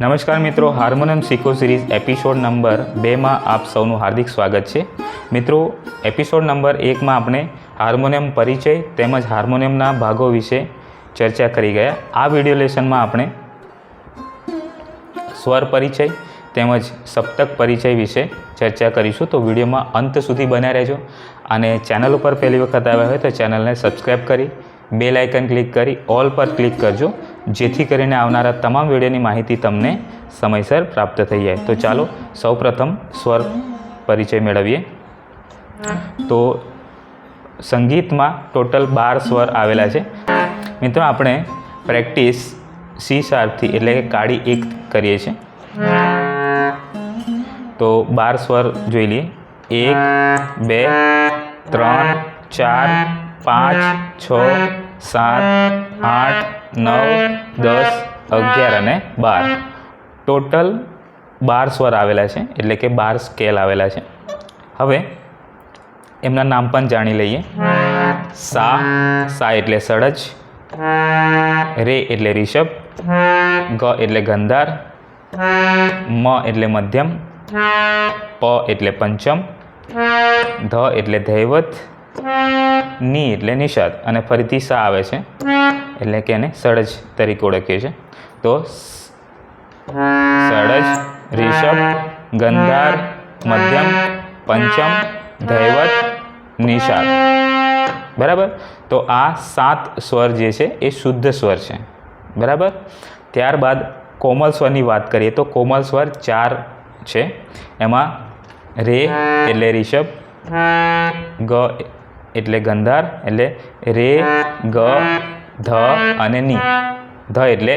નમસ્કાર મિત્રો, હાર્મોનિયમ શીખો સિરીઝ એપિસોડ નંબર બેમાં આપ સૌનું હાર્દિક સ્વાગત છે. મિત્રો, એપિસોડ નંબર એકમાં આપણે હાર્મોનિયમ પરિચય તેમજ હાર્મોનિયમના ભાગો વિશે ચર્ચા કરી ગયા. આ વિડિયો લેસનમાં આપણે સ્વર પરિચય તેમજ સપ્તક પરિચય વિશે ચર્ચા કરીશું. તો વિડીયોમાં અંત સુધી બન્યા રહેજો અને ચેનલ ઉપર પહેલી વખત આવ્યા હોય તો ચેનલને સબસ્ક્રાઈબ કરી, બેલ આઇકન ક્લિક કરી, ઓલ પર ક્લિક કરજો. જેથી કરીને આવનારા તમામ વિડીયોની માહિતી તમને સમયસર પ્રાપ્ત થઈ જાય. તો ચાલો, સૌપ્રથમ સ્વર પરિચય મેળવીએ. તો સંગીતમાં ટોટલ બાર સ્વર આવેલા છે. મિત્રો, આપણે પ્રેક્ટિસ સી શાર્પથી એટલે કે કાળી એક કરીએ છીએ. તો બાર સ્વર જોઈ લઈએ. એક, બે, ત્રણ, ચાર, પાંચ, છ, સાત, આઠ નવ, દસ, અગિયાર અને બાર. ટોટલ બાર સ્વર આવેલા છે, એટલે કે બાર સ્કેલ આવેલા છે. હવે એમના નામ પણ જાણી લઈએ. સા સા એટલે સડજ રે એટલે રિષભ ગ એટલે ગંધાર. મ એટલે મધ્યમ. પ એટલે પંચમ. ધ એટલે ધૈવત ની એટલે નિષાદ અને ફરીથી સા આવે છે. એટલે કે એને સડજ તરીકે ઓળખીએ છીએ. તો સળજ રિષભ, ગંધાર, મધ્યમ, પંચમ, ધૈવત, નિષાદ. બરાબર? તો આ સાત સ્વર જે છે એ શુદ્ધ સ્વર છે. બરાબર? ત્યારબાદ કોમલ સ્વરની વાત કરીએ તો કોમલ સ્વર ચાર છે. એમાં રે એટલે રિષભ, ગ એટલે ગંધાર, એટલે રે, ગ, ધ અને ની. ધ એટલે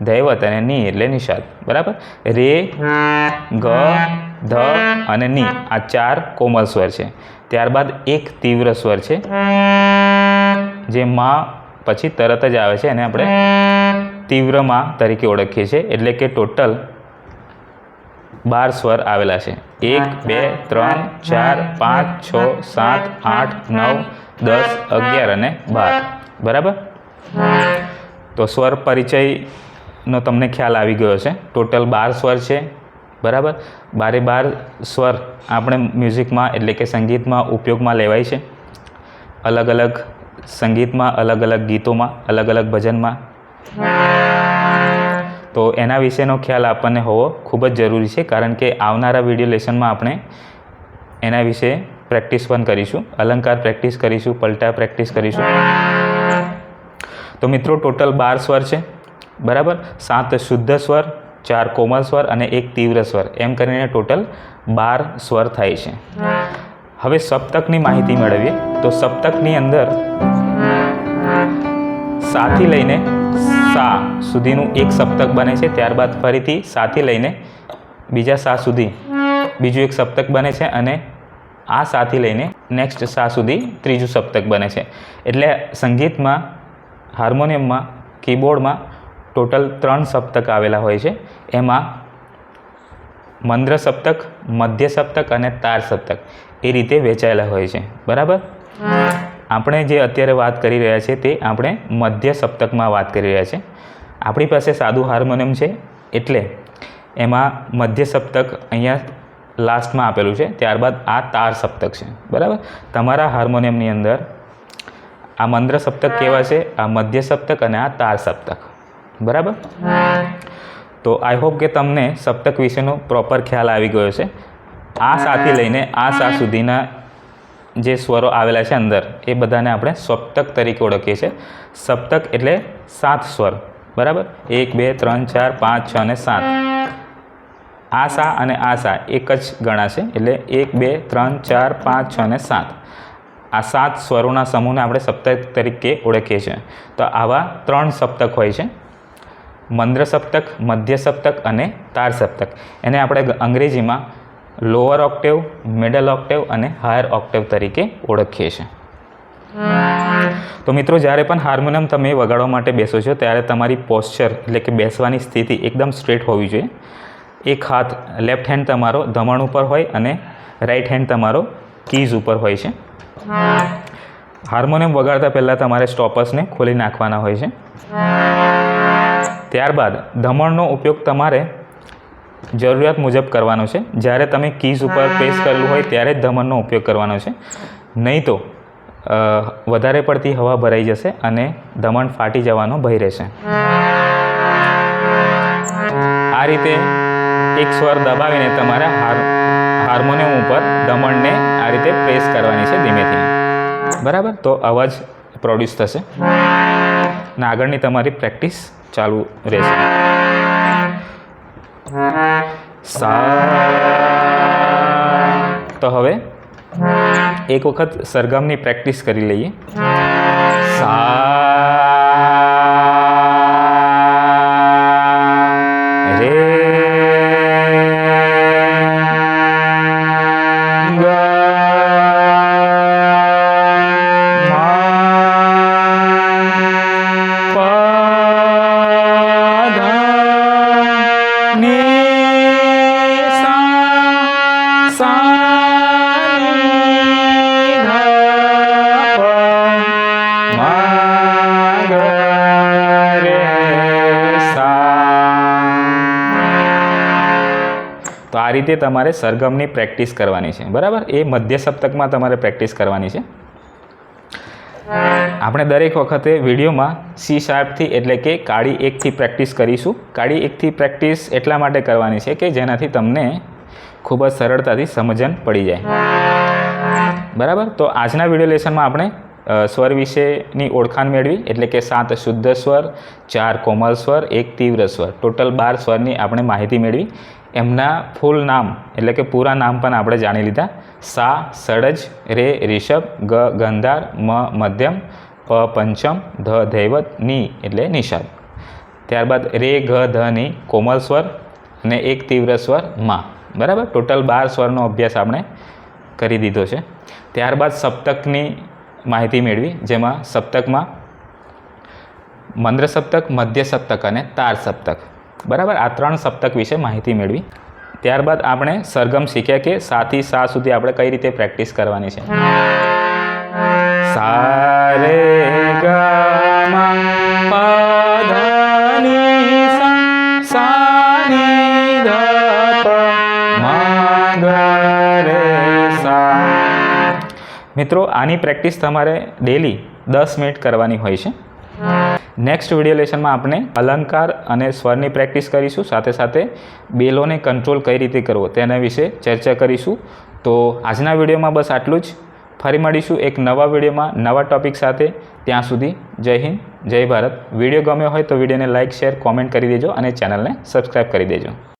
દૈવત અને ની એટલે નિષાદ બરાબર? રે, ગ, ધ અને ની. આ ચાર કોમલ સ્વર છે. ત્યારબાદ એક તીવ્ર સ્વર છે. જે માં પછી તરત જ આવે છે. અને આપણે તીવ્રમાં તરીકે ઓળખીએ છીએ. એટલે કે ટોટલ બાર સ્વર આવેલા છે. એક બે ત્રણ ચાર પાંચ છ સાત આઠ નવ દસ અગિયાર અને બાર. બરાબર? તો સ્વર પરિચયનો તમને ખ્યાલ આવી ગયો છે. ટોટલ બાર સ્વર છે. બરાબર? બારે બાર સ્વર આપણે મ્યુઝિકમાં એટલે કે સંગીતમાં ઉપયોગમાં લેવાય છે. અલગ અલગ સંગીતમાં અલગ અલગ ગીતોમાં અલગ અલગ ભજનમાં. તો એના વિશેનો ખ્યાલ આપણને હોવો ખૂબ જ જરૂરી છે, કારણ કે આવનારા વીડિયો લેસનમાં આપણે એના વિશે પ્રેક્ટિસ પણ કરીશું. અલંકાર પ્રેક્ટિસ કરીશું, પલટા પ્રેક્ટિસ કરીશું. તો મિત્રો, ટોટલ બાર સ્વર છે, બરાબર? સાત શુદ્ધ સ્વર, ચાર કોમલ સ્વર અને એક તીવ્ર સ્વર. એમ કરીને ટોટલ બાર સ્વર થાય છે. હવે સપ્તકની માહિતી મેળવીએ. તો સપ્તકની અંદર સાથી લઈને સા સુધીનું એક સપ્તક બને છે, ત્યારબાદ ફરીથી સાથી લઈને બીજા સા સુધી બીજું એક સપ્તક બને છે અને આ સાથી લઈને નેક્સ્ટ સા સુધી ત્રીજું સપ્તક બને છે. એટલે સંગીતમાં, હાર્મોનિયમમાં, કીબોર્ડમાં ટોટલ ત્રણ સપ્તક આવેલા હોય છે. એમાં મંદ્ર સપ્તક, મધ્ય સપ્તક અને તાર સપ્તક એ રીતે વહેંચાયેલા હોય છે. બરાબર? આપણે જે અત્યારે વાત કરી રહ્યા છીએ તે આપણે મધ્ય સપ્તકમાં વાત કરી રહ્યા છીએ. આપણી પાસે સાદું હાર્મોનિયમ છે એટલે એમાં મધ્ય સપ્તક અહીંયા લાસ્ટમાં આપેલું છે ત્યારબાદ આ તાર સપ્તક છે. બરાબર? તમારા હાર્મોનિયમની અંદર આ મંદ્ર સપ્તક કેવા છે? આ મધ્ય સપ્તક અને આ તાર સપ્તક. બરાબર? તો આઈ હોપ કે તમને સપ્તક વિશેનો પ્રોપર ખ્યાલ આવી ગયો છે આ સાથી લઈને આ સા સુધીના જે સ્વરો આવેલા છે અંદર, એ બધાને આપણે સપ્તક તરીકે ઓળખીએ છીએ. સપ્તક એટલે સાત સ્વર, બરાબર? એક, બે, ત્રણ, ચાર, પાંચ, છ અને સાત. આ સા અને આ સા એક જ ગણાશે, એટલે એક, બે, ત્રણ, ચાર, પાંચ, છ અને સાત. આ સાત સ્વરોના સમૂહને આપણે સપ્તક તરીકે ઓળખીએ છીએ. તો આવા ત્રણ સપ્તક હોય છે. મંદ્ર સપ્તક મધ્ય સપ્તક અને તાર સપ્તક એને આપણે અંગ્રેજીમાં લોઅર ઓક્ટેવ મિડલ ઓક્ટેવ અને હાયર ઓક્ટેવ તરીકે ઓળખીએ છીએ. તો મિત્રો, જ્યારે પણ હાર્મોનિયમ તમે વગાડવા માટે બેસો છો, ત્યારે તમારી પોસ્ચર એટલે કે બેસવાની સ્થિતિ એકદમ સ્ટ્રેટ હોવી જોઈએ. એક હાથ લેફ્ટ હેન્ડ તમારો ધમણ ઉપર હોય અને રાઈટ હેન્ડ તમારો કીઝ ઉપર હોય છે. હાર્મોનિયમ વગાડતા પહેલાં તમારે સ્ટોપર્સને ખોલી નાખવાના હોય છે. ત્યારબાદ ધમણનો ઉપયોગ તમારે જરૂરિયાત મુજબ કરવાનો છે. જ્યારે તમે કીઝ ઉપર પ્રેસ કરેલું હોય ત્યારે જ ધમણનો ઉપયોગ કરવાનો છે. નહીં તો વધારે પડતી હવા ભરાઈ જશે અને ધમણ ફાટી જવાનો ભય રહેશે. આ રીતે એક સ્વર દબાવીને તમારે હાર હાર્મોનિયમ ઉપર દમણને આ રીતે પ્રેસ કરવાની છે ધીમેથી. બરાબર? તો અવાજ પ્રોડ્યુસ થશે. અને આગળની તમારી પ્રેક્ટિસ ચાલુ રહેશે. સા તો હવે એક વખત સરગમની પ્રેક્ટિસ કરી લઈએ. સા તો આ રીતે તમારે સરગમની પ્રેક્ટિસ કરવાની છે. બરાબર? એ મધ્ય સપ્તકમાં તમારે પ્રેક્ટિસ કરવાની છે. આપણે દરેક વખતે વિડીયોમાં સી શાર્પથી એટલે કે કાળી એકથી પ્રેક્ટિસ કરીશું. કાળી એકથી પ્રેક્ટિસ એટલા માટે કરવાની છે કે જેનાથી તમને ખૂબ જ સરળતાથી સમજણ પડી જાય. બરાબર? તો આજના વીડિયો લેસનમાં આપણે સ્વર વિશેની ઓળખાણ મેળવી, એટલે કે સાત શુદ્ધ સ્વર, ચાર કોમલ સ્વર, એક તીવ્ર સ્વર. ટોટલ બાર સ્વરની આપણે માહિતી મેળવી. એમના ફૂલ નામ, એટલે કે પૂરા નામ પણ આપણે જાણી લીધા. સા, સડજ, રે રિષભ ગ, ગંધાર, મ, મધ્યમ, પ, પંચમ, ધ, ધૈવત, ની, એટલે નિષાદ ત્યારબાદ રે, ઘ, ધ, ની કોમલ સ્વર અને એક તીવ્ર સ્વર, મા. બરાબર? ટોટલ બાર સ્વરનો અભ્યાસ આપણે કરી દીધો છે. ત્યારબાદ સપ્તકની માહિતી મેળવી જેમાં સપ્તકમાં મંદ્ર સપ્તક મધ્ય સપ્તક અને તાર સપ્તક બરાબર? આ ત્રણ સપ્તક વિશે માહિતી મેળવી. ત્યારબાદ આપણે સરગમ શીખ્યા કે સાથી સા સુધી આપણે કઈ રીતે પ્રેક્ટિસ કરવાની છે? સા રે મિત્રો, આની પ્રેક્ટિસ તમારે ડેલી દસ મિનિટ કરવાની હોય છે. નેક્સ્ટ વીડિયો લેસનમાં આપણે અલંકાર અને સ્વરની પ્રેક્ટિસ કરીશું. સાથે સાથે બેલોને કંટ્રોલ કઈ રીતે કરવો તેના વિશે ચર્ચા કરીશું. તો આજના વિડીયોમાં બસ આટલું જ. ફરી મળીશું એક નવા વિડીયોમાં નવા ટોપિક સાથે. ત્યાં સુધી જય હિન્દ, જય ભારત. વીડિયો ગમ્યો હોય તો વિડીયોને લાઇક શેર કોમેન્ટ કરી દેજો અને ચેનલને સબસ્ક્રાઈબ કરી દેજો.